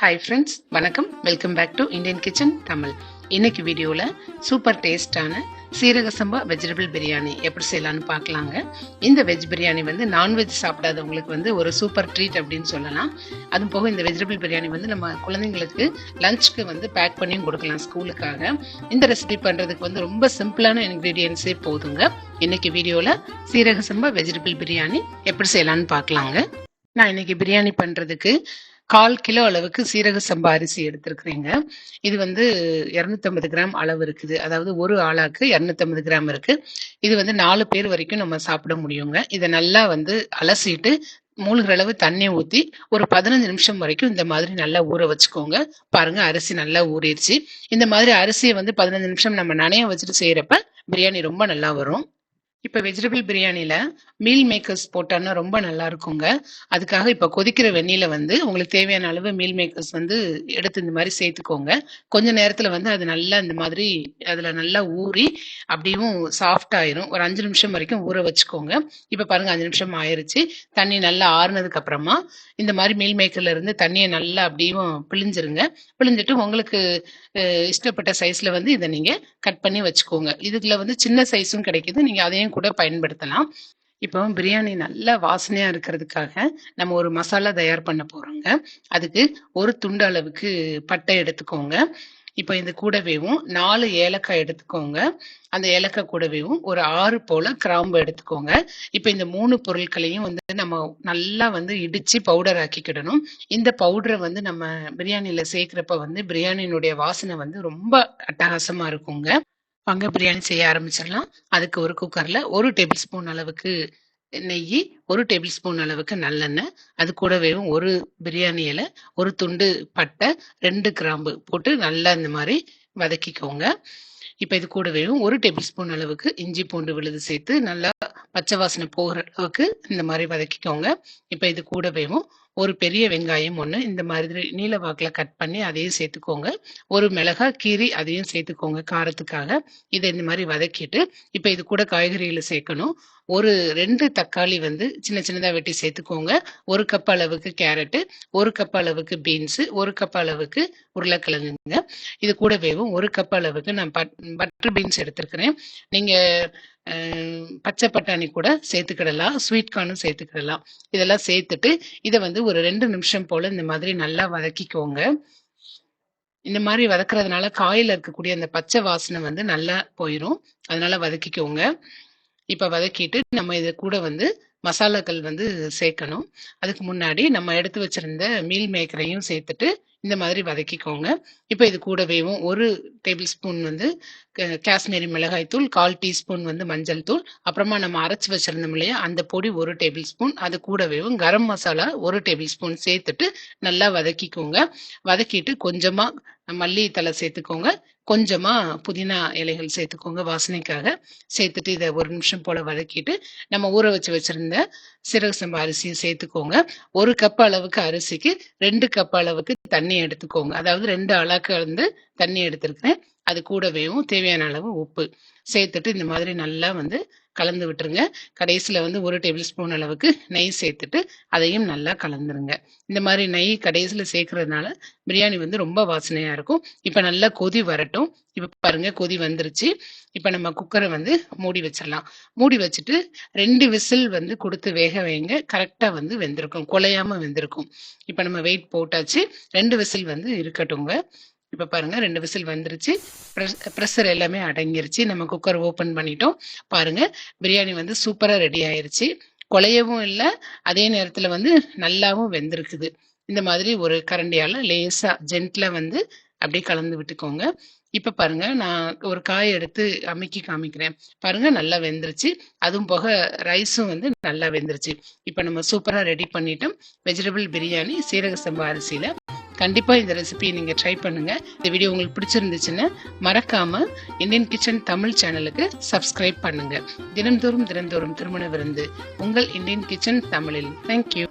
Hi friends வணக்கம். Welcome back to Indian kitchen Tamil இன்னைக்கு வீடியோவில் சூப்பர் டேஸ்டான சீரக சம்பா வெஜிடபிள் பிரியாணி எப்படி செய்யலாம்னு பார்க்கலாங்க. இந்த வெஜ் பிரியாணி வந்து நான்வெஜ் சாப்பிடாதவங்களுக்கு வந்து ஒரு சூப்பர் ட்ரீட் அப்படின்னு சொல்லலாம். அது போக இந்த வெஜிடபிள் பிரியாணி வந்து நம்ம குழந்தைங்களுக்கு லஞ்சுக்கு வந்து பேக் பண்ணியும் கொடுக்கலாம் ஸ்கூலுக்காக இந்த ரெசிபி பண்ணுறதுக்கு வந்து ரொம்ப சிம்பிளான இன்க்ரீடியன்ஸே போதுங்க. இன்னைக்கு வீடியோவில் சீரக சம்பா வெஜிடபிள் பிரியாணி எப்படி செய்யலான்னு பார்க்கலாங்க. நான் இன்னைக்கு பிரியாணி பண்ணுறதுக்கு கால் கிலோ அளவுக்கு சீரக சம்பா அரிசி எடுத்திருக்கிறீங்க. இது வந்து இரநூத்தம்பது கிராம் அளவு இருக்குது. அதாவது ஒரு ஆளாக்கு இரநூத்தம்பது கிராம் இருக்கு. இது வந்து நாலு பேர் வரைக்கும் நம்ம சாப்பிட முடியுங்க. இதை நல்லா வந்து அலசிட்டு மூழ்கிற அளவு தண்ணி ஊற்றி ஒரு பதினஞ்சு நிமிஷம் வரைக்கும் இந்த மாதிரி நல்லா ஊற வச்சுக்கோங்க. பாருங்க அரிசி நல்லா ஊறிடுச்சு. இந்த மாதிரி அரிசியை வந்து பதினஞ்சு நிமிஷம் நம்ம நனைய வச்சுட்டு செய்யறப்ப பிரியாணி ரொம்ப நல்லா வரும். இப்போ வெஜிடபிள் பிரியாணியில் மீல் மேக்கர்ஸ் போட்டோன்னா ரொம்ப நல்லா இருக்குங்க. அதுக்காக இப்போ கொதிக்கிற வெந்நில வந்து உங்களுக்கு தேவையான அளவு மீல் மேக்கர்ஸ் வந்து எடுத்து இந்த மாதிரி சேர்த்துக்கோங்க. கொஞ்ச நேரத்தில் வந்து அது நல்லா இந்த மாதிரி அதில் நல்லா ஊறி அப்படியும் சாஃப்ட் ஆயிரும். ஒரு அஞ்சு நிமிஷம் வரைக்கும் ஊற வச்சுக்கோங்க. இப்போ பாருங்க அஞ்சு நிமிஷம் ஆயிடுச்சு தண்ணி நல்லா ஆறுனதுக்கு அப்புறமா இந்த மாதிரி மீல் மேக்கர்ல இருந்து தண்ணியை நல்லா அப்படியும் பிழிஞ்சிருங்க. பிழிஞ்சிட்டு உங்களுக்கு இஷ்டப்பட்ட சைஸ்ல வந்து இதை நீங்கள் கட் பண்ணி வச்சுக்கோங்க. இதுல வந்து சின்ன சைஸும் கிடைக்குது. நீங்கள் அதையும் கூட பயன்படுத்தலாம். இப்போ பிரியாணி நல்ல வாசனையா இருக்கிறதுக்காக நம்ம ஒரு மசாலா தயார் பண்ண போறோங்க. அதுக்கு ஒரு துண்டு அளவுக்கு பட்டை எடுத்துக்கோங்க. இப்போ இது கூடவேவும் நாலு ஏலக்காய் எடுத்துக்கோங்க. அந்த ஏலக்காய் கூடவேவும் ஒரு ஆறு போல கிராம்பு எடுத்துக்கோங்க. இப்போ இந்த மூணு பொருட்களையும் வந்து நம்ம நல்லா வந்து இடிச்சு பவுடர் ஆக்கிக்கிடணும். இந்த பவுடரை வந்து நம்ம பிரியாணியில சேர்க்கிறப்ப வந்து பிரியாணியினுடைய வாசனை வந்து ரொம்ப அட்டகாசமா இருக்குங்க. வாங்க பிரியாணி செய்ய ஆரம்பிச்சிடலாம். அதுக்கு ஒரு குக்கரில் ஒரு டேபிள் ஸ்பூன் அளவுக்கு நெய் ஒரு டேபிள் ஸ்பூன் அளவுக்கு நல்லெண்ணெய் அது கூடவே ஒரு பிரியாணி இலை ஒரு துண்டு பட்டை ரெண்டு கிராம்பு போட்டு நல்லா இந்த மாதிரி வதக்கிக்கோங்க. இப்போ இது கூடவே ஒரு டேபிள் ஸ்பூன் அளவுக்கு இஞ்சி பூண்டு விழுது சேர்த்து நல்லா பச்சை வாசனை போகிற அளவுக்கு இந்த மாதிரி வதக்கிக்கோங்க. இப்போ இது கூடவேவும் ஒரு பெரிய வெங்காயம் ஒன்று இந்த மாதிரி நீல வாக்கில் கட் பண்ணி அதையும் சேர்த்துக்கோங்க. ஒரு மிளகாய் கீரி அதையும் சேர்த்துக்கோங்க காரத்துக்காக. இதை இந்த மாதிரி வதக்கிட்டு இப்போ இது கூட காய்கறிகளை சேர்க்கணும். ஒரு ரெண்டு தக்காளி வந்து சின்ன சின்னதாக வெட்டி சேர்த்துக்கோங்க. ஒரு கப் அளவுக்கு கேரட்டு ஒரு கப் அளவுக்கு பீன்ஸு ஒரு கப் அளவுக்கு உருளைக்கிழங்குங்க. இது கூடவேவும் ஒரு கப் அளவுக்கு நான் பட் பட்டர் பீன்ஸ் எடுத்துருக்கிறேன். நீங்கள் பச்சை பட்டாணி கூட சேர்த்துக்கிடலாம். ஸ்வீட் கார்னும் சேர்த்துக்கிடலாம். இதெல்லாம் சேர்த்துட்டு இதை வந்து ஒரு ரெண்டு நிமிஷம் போல் இந்த மாதிரி நல்லா வதக்கிக்கோங்க. இந்த மாதிரி வதக்குறதுனால காயில் இருக்கக்கூடிய அந்த பச்சை வாசனை வந்து நல்லா போயிடும் அதனால வதக்கிக்கோங்க. இப்போ வதக்கிட்டு நம்ம இது கூட வந்து மசாலாக்கள் வந்து சேர்க்கணும். அதுக்கு முன்னாடி நம்ம எடுத்து வச்சிருந்த மீல் மேக்கரையும் சேர்த்துட்டு இந்த மாதிரி வதக்கிக்கோங்க. இப்போ இது கூடவேவும் ஒரு டேபிள் ஸ்பூன் வந்து காஷ்மீரி மிளகாய் தூள் கால் டீஸ்பூன் வந்து மஞ்சள் தூள் அப்புறமா நம்ம அரைச்சி வச்சிருந்தோம் இல்லையா அந்த பொடி ஒரு டேபிள் ஸ்பூன் அது கூடவேவும் கரம் மசாலா ஒரு டேபிள் ஸ்பூன் சேர்த்துட்டு நல்லா வதக்கிக்கோங்க. வதக்கிட்டு கொஞ்சமாக மல்லி தலை சேர்த்துக்கோங்க. கொஞ்சமாக புதினா இலைகள் சேர்த்துக்கோங்க வாசனைக்காக. சேர்த்துட்டு இதை ஒரு நிமிஷம் போல் வதக்கிட்டு நம்ம ஊற வச்சு வச்சுருந்த சீரக சம்பா அரிசியும் சேர்த்துக்கோங்க. ஒரு கப் அளவுக்கு அரிசிக்கு ரெண்டு கப் அளவுக்கு தண்ணி எடுத்துக்கோங்க. அதாவது ரெண்டு அளவுக்கு வந்து தண்ணி எடுத்திருக்கிறேன். அது கூடவேவும் தேவையான அளவு உப்பு. சேர்த்துட்டு இந்த மாதிரி நல்லா வந்து கலந்து விட்டுருங்க. கடைசியில் வந்து ஒரு டேபிள் ஸ்பூன் அளவுக்கு நெய் சேர்த்துட்டு அதையும் நல்லா கலந்துருங்க. இந்த மாதிரி நெய் கடைசியில் சேர்க்கறதுனால பிரியாணி வந்து ரொம்ப வாசனையாக இருக்கும். இப்போ நல்லா கொதி வரட்டும். இப்போ பாருங்க கொதி வந்துருச்சு. இப்போ நம்ம குக்கரை வந்து மூடி வச்சிடலாம். மூடி வச்சுட்டு ரெண்டு விசில் வந்து கொடுத்து வேக வைங்க. கரெக்டாக வந்து வெந்திருக்கும். குலையாமல் வெந்திருக்கும். இப்போ நம்ம வெயிட் போட்டாச்சு. ரெண்டு விசில் வந்து இருக்கட்டுங்க இப்போ பாருங்க ரெண்டு விசில் வந்துருச்சு. ப்ரெஷர் எல்லாமே அடங்கிருச்சு. நம்ம குக்கர் ஓப்பன் பண்ணிட்டோம். பாருங்க பிரியாணி வந்து சூப்பராக ரெடி ஆயிருச்சு. குலையவும் இல்லை அதே நேரத்தில் வந்து நல்லாவும் வெந்திருக்குது. இந்த மாதிரி ஒரு கரண்டியால லேசா ஜென்ட்ல வந்து அப்படியே கலந்து விட்டுக்கோங்க. இப்ப பாருங்க நான் ஒரு காய் எடுத்து அமைக்கி காமிக்கிறேன். பாருங்க நல்லா வெந்துருச்சு. அதுவும் போக ரைஸும் வந்து நல்லா வெந்துருச்சு. இப்ப நம்ம சூப்பரா ரெடி பண்ணிட்டோம். வெஜிடபிள் பிரியாணி சீரக சம்பா அரிசியில. கண்டிப்பாக இந்த ரெசிபியை நீங்கள் ட்ரை பண்ணுங்கள் இந்த வீடியோ உங்களுக்கு பிடிச்சிருந்துச்சுன்னா மறக்காமல் இந்தியன் கிச்சன் தமிழ் சேனலுக்கு சப்ஸ்கிரைப் பண்ணுங்கள் தினந்தோறும் தினந்தோறும் திருமண விருந்து உங்கள் இந்தியன் கிச்சன் தமிழில். தேங்க்யூ